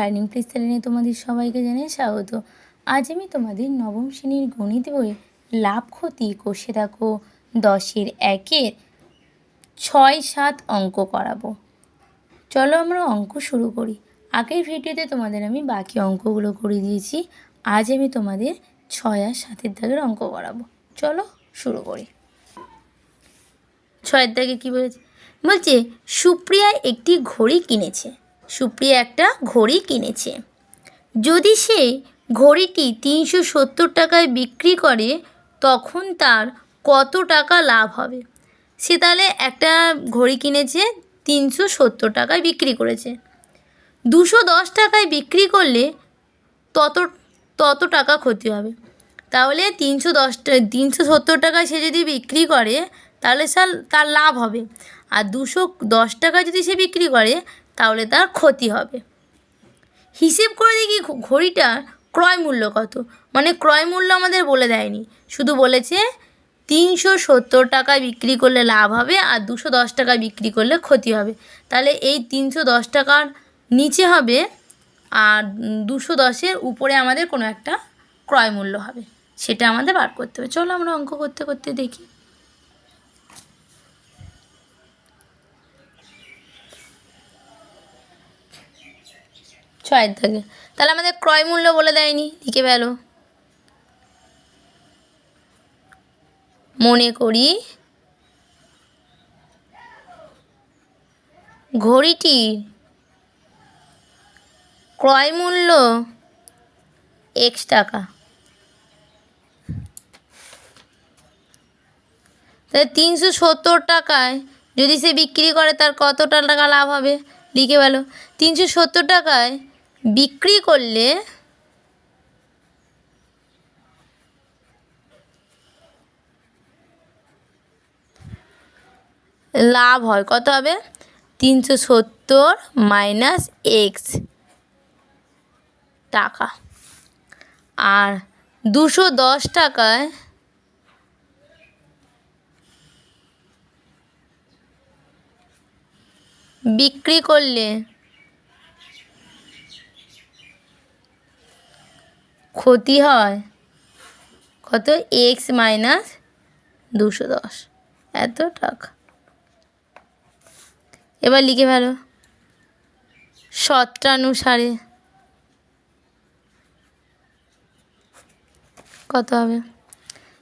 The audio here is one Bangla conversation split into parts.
লার্নিং প্লেস চ্যানেলে তোমাদের সবাইকে জানাই স্বাগত। আজ আমি তোমাদের নবম শ্রেণির গণিত বই লাভ, ক্ষতি কষে দেখো দশের একের ছয় সাত অঙ্ক করাবো। চলো আমরা অঙ্ক শুরু করি। আগের ভিডিওতে তোমাদের আমি বাকি অঙ্কগুলো করে দিয়েছি। আজ আমি তোমাদের ছয় আর সাতের দাগের অঙ্ক করাবো। চলো শুরু করি। ছয়ের দাগে কী বলেছে? বলছে, সুপ্রিয়া একটি ঘড়ি কিনেছে। সুপ্রিয়া একটা ঘড়ি কিনেছে। যদি সে ঘড়িটি তিনশো সত্তর টাকায় বিক্রি করে, তখন তার কত টাকা লাভ হবে? সে তাহলে একটা ঘড়ি কিনেছে, তিনশো সত্তর টাকায় বিক্রি করেছে। দুশো দশ টাকায় বিক্রি করলে তত তত টাকা ক্ষতি হবে। তাহলে তিনশো দশ, তিনশো সত্তর টাকায় সে যদি বিক্রি করে, তাহলে তার লাভ হবে। আর দুশো দশ টাকায় যদি সে বিক্রি করে তাহলে তার ক্ষতি হবে। হিসেব করে দেখি ঘ- ঘড়িটার ক্রয় মূল্য কত? মানে ক্রয় মূল্য আমাদের বলে দেয়নি। শুধু বলেছে, তিনশো সত্তর টাকায় বিক্রি করলে লাভ হবে আর দুশো দশ টাকায় বিক্রি করলে ক্ষতি হবে। তাহলে এই তিনশো দশ টাকার নিচে হবে আর দুশো দশের উপরে আমাদের কোনো একটা ক্রয় মূল্য হবে। সেটা আমাদের বার করতে হবে। চলো আমরা অঙ্ক করতে করতে দেখি। ছয়ের থাকে। তাহলে আমাদের ক্রয় মূল্য বলে দেয়নি, লিখে ফেলো। মনে করি ঘড়িটি ক্রয় মূল্য এক্স টাকা। তাহলে তিনশো সত্তর টাকায় যদি সে বিক্রি করে, তার কতটা টাকা লাভ হবে? লিখে বলো তিনশো সত্তর টাকায় বিক্রি করলে লাভ হয়। কত হবে? তিনশো সত্তর মাইনাস এক্স টাকা। আর দুশো দশ টাকায় বিক্রি করলে ক্ষতি হয়। কত? এক্স মাইনাস দুশো দশ। এত টাকা। এবার লিখে ফেলো। সত্রানুসারে কত হবে?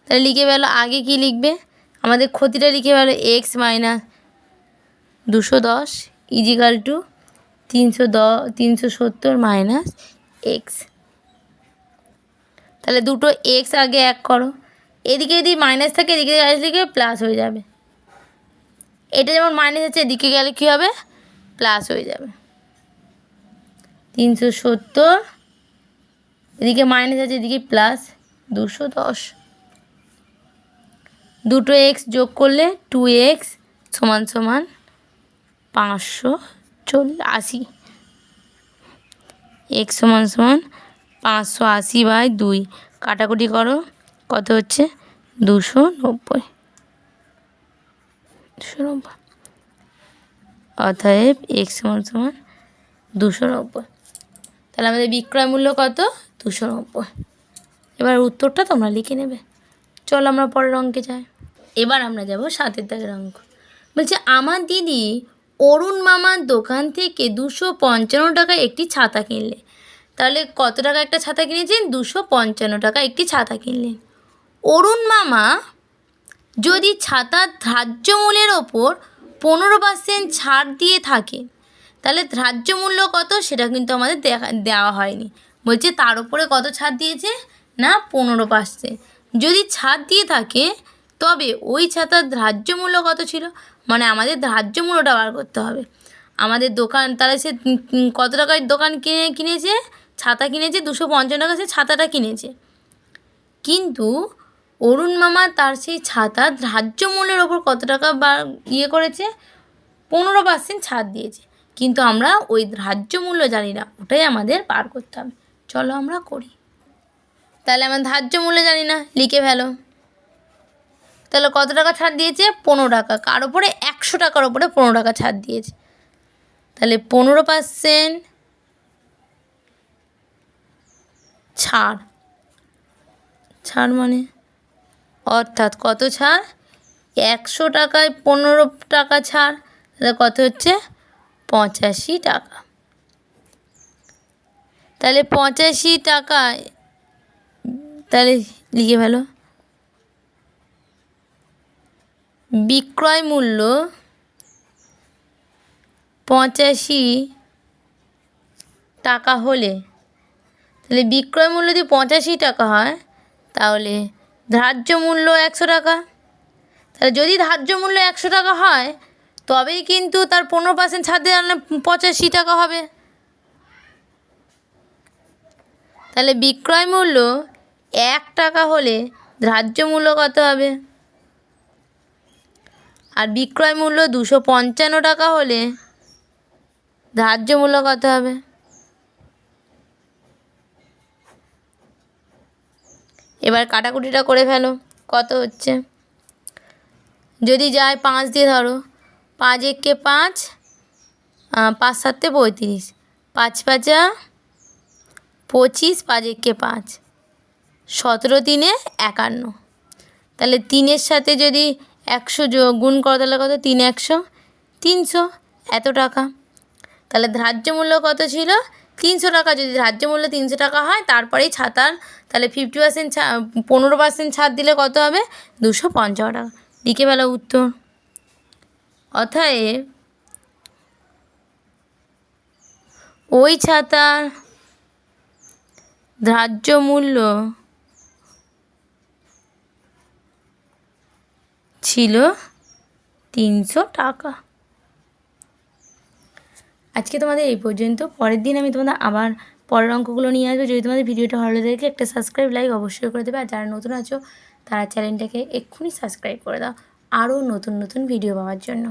তাহলে লিখে ফেলো, আগে কি লিখবে? আমাদের ক্ষতিটা লিখে ফেলো এক্স মাইনাস দুশো দশ ইজিক্যাল টু তিনশো দ, তিনশো সত্তর মাইনাস এক্স তাহলে দুটো এক্স আগে এক করো। এদিকে যদি মাইনাস থাকে, এদিকে আসলে প্লাস হয়ে যাবে। এটা যেমন মাইনাস আছে এদিকে গেলে কী হবে? প্লাস হয়ে যাবে। তিনশো সত্তর, এদিকে মাইনাস আছে, এদিকে প্লাস দুশো দশ। দুটো এক্স যোগ করলে টু এক্স সমান সমান পাঁচশো চল আশি। এক্স সমান সমান পাঁচশো আশি বাই দুই। কাটাকুটি করো। কত হচ্ছে? দুশো নব্বই। দুশো নব্বই। অতএব এক্স সমান সমান দুশো নব্বই। তাহলে আমাদের বিক্রয় মূল্য কত? দুশো নব্বই। এবার উত্তরটা তোমরা লিখে নেবে। চলো আমরা পরের অঙ্কে যাই। এবার আমরা যাব সাতের দাগের অঙ্ক। বলছে, আমার দিদি অরুণ মামার দোকান থেকে দুশো পঞ্চান্ন টাকায় একটি ছাতা কিনলে। তাহলে কত টাকা একটা ছাতা কিনেছেন? দুশো পঞ্চান্ন টাকা একটি ছাতা কিনলেন। অরুণ মামা, যদি ছাতার ধার্য মূল্যের ওপর পনেরো পার্সেন্ট ছাড় দিয়ে থাকে, তাহলে ধার্য মূল্য কত? সেটা কিন্তু আমাদের দেখা, দেওয়া হয়নি। বলছে তার উপরে কত ছাড় দিয়েছে? না, পনেরো পার্সেন্ট যদি ছাড় দিয়ে থাকে, তবে ওই ছাতার ধার্য মূল্য কত ছিল? মানে আমাদের ধার্য মূল্যটা বার করতে হবে। আমাদের দোকান, তাহলে সে কত টাকায় দোকান কিনে, কিনেছে? ছাতা কিনেছে, দুশো পঞ্চান্ন টাকা সে ছাতাটা কিনেছে। কিন্তু অরুণ মামা তার সেই ছাতা ধার্য মূল্যের ওপর কত টাকা বা ইয়ে করেছে? পনেরো পার্সেন্ট ছাড় দিয়েছে। কিন্তু আমরা ওই ধার্য মূল্য জানি না, ওটাই আমাদের পার করতে হবে। চলো আমরা করি। তাহলে আমার ধার্য মূল্য জানি না, লিখে ফেলো। তাহলে কত টাকা ছাড় দিয়েছে? পনেরো টাকা। কার ওপরে? একশো টাকার ওপরে পনেরো টাকা ছাড় দিয়েছে। তাহলে পনেরো পার্সেন্ট ছাড়। ছাড় মানে? অর্থাৎ কত ছাড়? একশো টাকায় পনেরো টাকা ছাড়। তাহলে কত হচ্ছে? পঁচাশি টাকা। তাহলে পঁচাশি টাকায় তাহলে লিখে ফেলো। বিক্রয় মূল্য পঁচাশি টাকা হলে তাহলে বিক্রয় মূল্য যদি পঁচাশি টাকা হয়, তাহলে ধার্য মূল্য একশো টাকা। তাহলে যদি ধার্য মূল্য একশো টাকা হয়, তবেই কিন্তু তার পনেরো পার্সেন্ট ছাড় দিয়ে পঁচাশি টাকা হবে। তাহলে বিক্রয় মূল্য এক টাকা হলে ধার্য মূল্য কত হবে? আর বিক্রয় মূল্য দুশো পঞ্চান্ন টাকা হলে ধার্য মূল্য কত হবে? এবার কাটাকুটিটা করে ফেলো, কত হচ্ছে? যদি যায় পাঁচ দিয়ে ধরো, পাঁচ একে পাঁচ পাঁচ সাতে পঁয়ত্রিশ, পাঁচ পাঁচা পঁচিশ, পাঁচ একে পাঁচ, সতেরো তিনে একান্ন। তাহলে তিনের সাথে যদি একশো গুণ করো, তাহলে কত? তিন একশো, তিনশো, এত টাকা। তাহলে ধার্য মূল্য কত ছিল? তিনশো টাকা, যদি ধার্য মূল্য তিনশো টাকা হয়, তারপরেই ছাতার তাহলে ফিফটি পার্সেন্ট ছা, পনেরো পার্সেন্ট ছাড় দিলে কত হবে? দুশো পঞ্চাশ টাকা। লিখে বেলা উত্তর। অতএব ওই ছাতার ধার্য মূল্য ছিল তিনশো টাকা। আজকে তোমাদের এই পর্যন্ত। পরের দিন আমি তোমাদের আবার পরের অঙ্কগুলো নিয়ে আসব। যদি তোমাদের ভিডিওটা ভালো লাগে, একটা সাবস্ক্রাইব লাইক অবশ্যই করে দেবে। আর যারা নতুন আছো, তারা চ্যানেলটাকে এক্ষুনি সাবস্ক্রাইব করে দাও। আরও নতুন নতুন ভিডিও পাওয়ার জন্য।